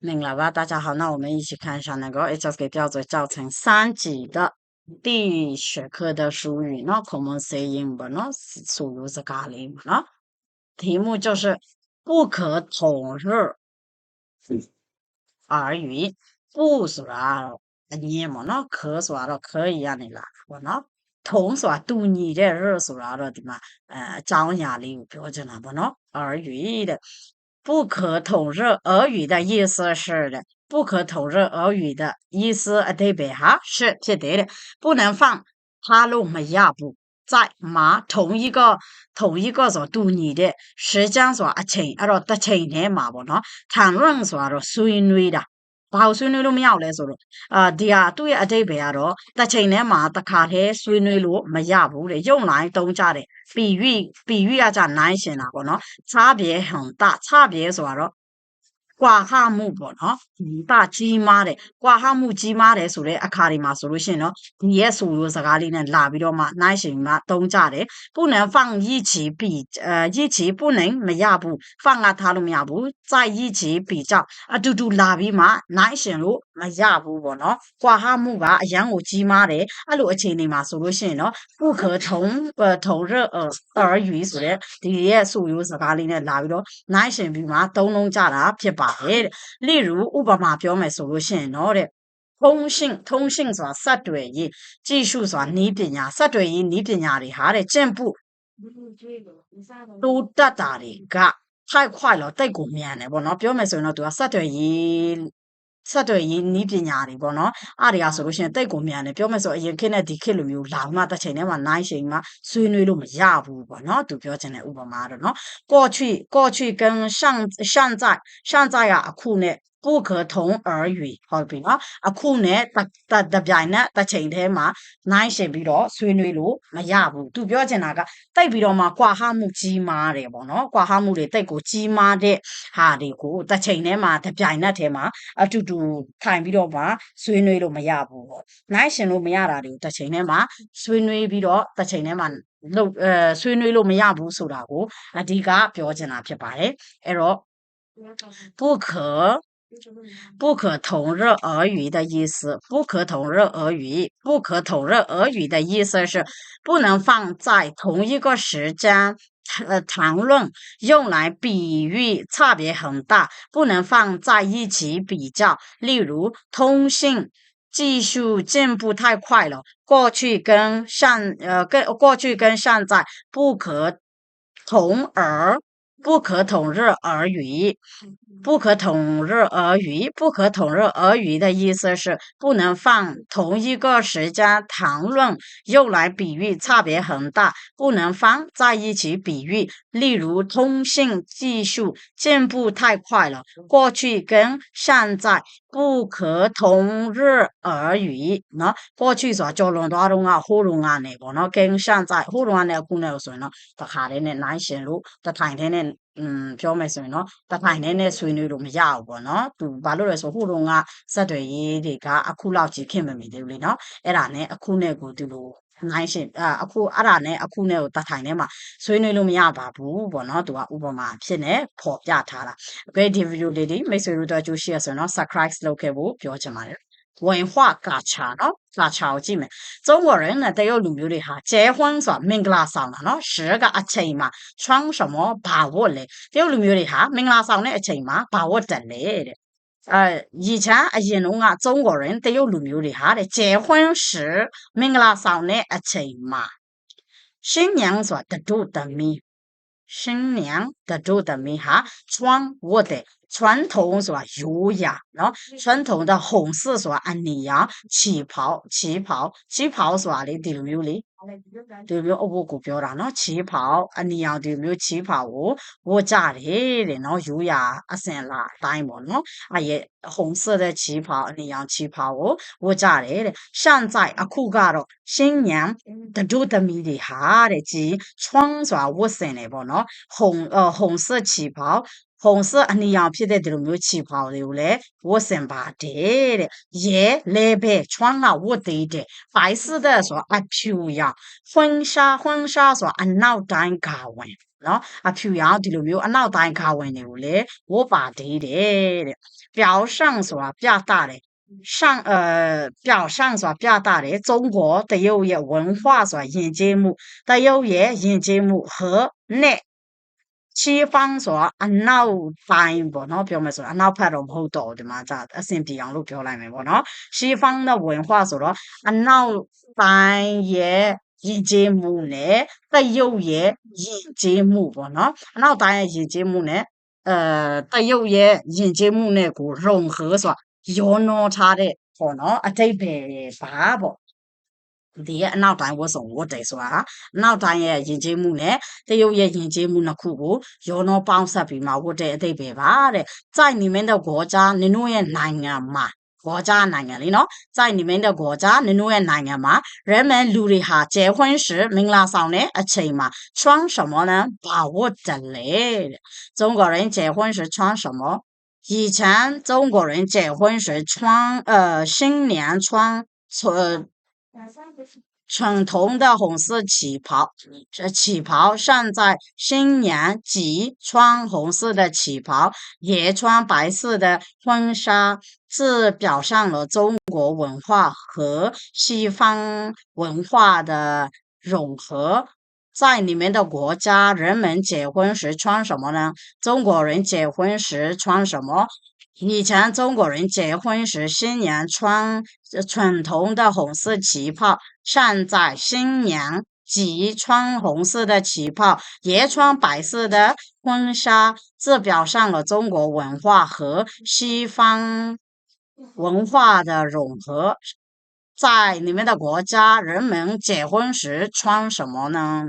明了吧？大家好，那我们一起看一下那个 A J S 的叫做教程三级的第学科的术语，那科目是英文，那属于是咖喱嘛？那题目就是不可同日而语，不是啊？你嘛，那可说咯，可以让你啦，我那同说都你的日说说了的嘛，呃，教下你标准啊不？那而语的。不可同日而语的意思是的，不可同日而语的意思啊，对不对哈？是，就对了，不能放。哈若没亚布在马，同一个同一个所多年的实际上说啊，前啊说，得前年马不咯，谈论说咯，属于女的。 ဘာကိုဆွေးနွေးလို့မရဘူးလဲဆိုတော့အာဒီဟာသူ့ရဲ့အတိတ်ပဲကတော့တစ်ချိန်တည်းမှာတစ်ခါတည်းဆွေးနွေးလို့မရဘူးတဲ့ရုံလိုင်းတုံးကြတယ်比喻比喻ကကြနိုင်ရှင်တာပေါ့နော်差别很大差别ဆိုတာတော့ ကွာဟမှုပေါ့နော်ဒီပါကြီးမားတယ်ကွာဟမှုကြီးမားတယ်ဆိုတဲ့အခါဒီမှာဆိုလို့ရှိရင်တော့ဒီရဲ့ဆိုလိုစကားလေးနဲ့လာပြီးတော့မှနိုင်ရှင်ကတုံးကြတယ်不能放一起比呃一起不能မရဘူး放ကထားလို့မရဘူး在一起比较အတူတူလာပြီးမှနိုင်ရှင်လို့ မရဘူးပေါ့နော်ကွာဟမှုကအရန်ကိုကြီးမားတယ်အဲ့လိုအခြေအနေမှာဆိုလို့ရှိရင်တော့不可同呃同日而而语ဆိုတဲ့ဒီရဲ့ဆိုရိုးစကားလေးနဲ့လာပြီးတော့နိုင်ရှင်ပြီးမှသုံးလုံးကြတာဖြစ်ပါတယ်တဲ့例如ဥပမာပြောမယ်ဆိုလို့ရှိရင်တော့တဲ့通信通信ဆိုတာဆက်တွယ်ရေး技术ဆိုတာနည်းပညာဆက်တွယ်ရေးနည်းပညာတွေဟာတဲ့ကျင့်ပုတိုးတက်တာတွေက太快了တိတ်ကိုမြန်တယ်ပေါ့နော်ပြောမယ်ဆိုရင်တော့သူကဆက်တွယ်ရေး ဆက်တွယ်ရေးနည်းပညာတွေပေါ့နော်အားတွေကဆိုလို့ရှိရင်တိတ်ကိုမြန်တယ်ပြောမယ်ဆိုအရင်ခေတ်နဲ့ဒီခေတ်လိုမျိုးလာမှတစ်ချိန်တည်းမှာနိုင်ချိန်မှာဆွေးနွေးလို့မရဘူးပေါ့နော်သူပြောချင်တဲ့ဥပမာတော့နော်过去过去跟上上在上在ကအခုနဲ့ 不可同而语ဟုတ်ပြီနော်အခုနဲ့တတပြိုင်နက်တစ်ချိန်တည်းမှာနိုင်ရှင်ပြီးတော့ဆွေးနွေးလို့မရဘူးသူပြောချင်တာကတိတ်ပြီးတော့မှကွာဟမှုကြီးမားတယ်ပေါ့နော်ကွာဟမှုတွေတိတ်ကိုကြီးမားတဲ့ဟာတွေကိုတစ်ချိန်တည်းမှာတပြိုင်နက်တည်းမှာအတူတူထိုင်ပြီးတော့မှဆွေးနွေးလို့မရဘူးပေါ့နိုင်ရှင်လို့မရတာတွေကိုတစ်ချိန်တည်းမှာဆွေးနွေးပြီးတော့တစ်ချိန်တည်းမှာလို့အဲဆွေးနွေးလို့မရဘူးဆိုတာကိုအဓိကပြောချင်တာဖြစ်ပါတယ်အဲ့တော့不可 不可同日而语的意思，不可同日而语，不可同日而语的意思是不能放在同一个时间。呃，谈论用来比喻差别很大，不能放在一起比较。例如，通信技术进步太快了，过去跟现呃跟过去跟现在不可同而不可同日而语，不可同日而语，不可同日而语的意思是不能放同一个时间谈论，用来比喻差别很大，不能放在一起比喻。例如，通信技术进步太快了，过去跟现在不可同日而语。那过去说交通大众啊，互联啊那个，那跟现在互联啊那个功能有什么？他下的呢，难行路，他谈的呢。င်လို့တထိုင်တည်းနဲ့อืมပြောမယ်ဆိုရင်တော့တထိုင်တည်းနဲ့ဆွေးနွေးလို့မရဘူးပေါ့နော်သူဘာလို့လဲဆိုဟိုတုန်းကစက်တွေရေးတွေကအခုလောက်ကြီးခင်မမီသေးဘူးလေနော်အဲ့ဒါနဲ့အခုနဲ့ကိုဒီလိုနိုင်ရှင်အအခုအဲ့ဒါနဲ့အခုနဲ့ကိုတထိုင်ထဲမှာဆွေးနွေးလို့မရပါဘူးပေါ့နော်သူကဥပမာဖြစ်နေပေါ်ပြထားတာ။ Okay ဒီဗီဒီယိုလေးဒီမိတ်ဆွေတို့တော့ကြိုး share ဆိုတော့ subscribe လုပ်ခဲ့ဖို့ပြောချင်ပါတယ် 文化价差咯，价差好紧咩？中国人呢都有旅游的哈，结婚啥明个拉上了咯，十个一起嘛，穿什么把握嘞？都有旅游的哈，明拉上呢一起嘛，把握得嘞的。呃，以前啊，印度啊，中国人都有旅游的哈的，结婚时明个拉上呢一起嘛，新娘说得住得米，新娘得住得米哈，穿我的。传统是吧？优雅，喏，传统的红色是吧？安尼样旗袍，旗袍，旗袍是吧？你对没有哩？对没有？我股票啦，喏，旗袍，安尼样对没有？旗袍哦，我家里的喏优雅啊，生啦，大么喏，啊也红色的旗袍，安尼样旗袍哦，我家里的。现在啊，酷噶咯，新娘的住的米的哈的，即穿是吧？我生的不喏，红呃红色旗袍。 红色啊，你样片的这种没有旗袍的嘞，我先把这的，也来呗，穿了我对的，白色的说啊飘呀，婚纱婚纱说啊脑袋搞完，喏啊飘呀这种没有啊脑袋搞完的嘞，我把这的的，表上说啊表达的。上呃表上所表达的中国的有业文化所引节目，的有业引节目和内 ကျေးမှု和နဲ့西方ဆိုတာအနောက်ပိုင်းပေါ့နော်ပြောမယ်ဆိုတော့အနောက်ဘက်တော့မဟုတ်တော့ဘူးဒီမှာじゃအဆင်ပြေအောင်လို့ပြောလိုက်မယ်ပေါ့နော်西方的文化ဆိုတော့အနောက်ပိုင်းရဲ့ယဉ်ကျေးမှုနဲ့တရုတ်ရဲ့ယဉ်ကျေးမှုပေါ့နော်အနောက်တိုင်းရဲ့ယဉ်ကျေးမှုနဲ့အဲတရုတ်ရဲ့ယဉ်ကျေးမှုနဲ့ကို融合ဆိုတာရောနှောထားတဲ့ပေါ့နော်အတိတ်ပဲဘာပေါ့ ဒီရဲ့အနောက်တိုင်းဝတ်စုံဝတ်တယ်ဆိုတာဟာအနောက်တိုင်းရဲ့ယဉ်ကျေးမှုနဲ့တရုတ်ရဲ့ယဉ်ကျေးမှုနှစ်ခုကိုရောနှောပေါင်းဆက်ပြီးမှဝတ်တဲ့အသိပဲပါတဲ့။စိုက်နေမင်းတော့ဘောကြားနင်တို့ရဲ့နိုင်ငံမှာဘောကြားနိုင်ငံလေနော်စိုက်နေမင်းတော့ဘောကြားနင်တို့ရဲ့နိုင်ငံမှာရမန်လူတွေဟာကျဲခွင်းရှိမင်္ဂလာဆောင်တဲ့အချိန်မှာချွမ်း什么呢ဘာဝတ်တယ်လေတဲ့။中国人结婚时穿什么以前中国人结婚时穿呃新娘穿呃纯铜的红色旗袍，这旗袍上在新娘即穿红色的旗袍，也穿白色的婚纱，是表上了中国文化和西方文化的融合。在你们的国家，人们结婚时穿什么呢？中国人结婚时穿什么？以前中国人结婚时，新娘穿纯铜的红色旗袍，现在新娘即穿红色的旗袍，也穿白色的婚纱，这表上了中国文化和西方文化的融合。在你们的国家，人们结婚时穿什么呢？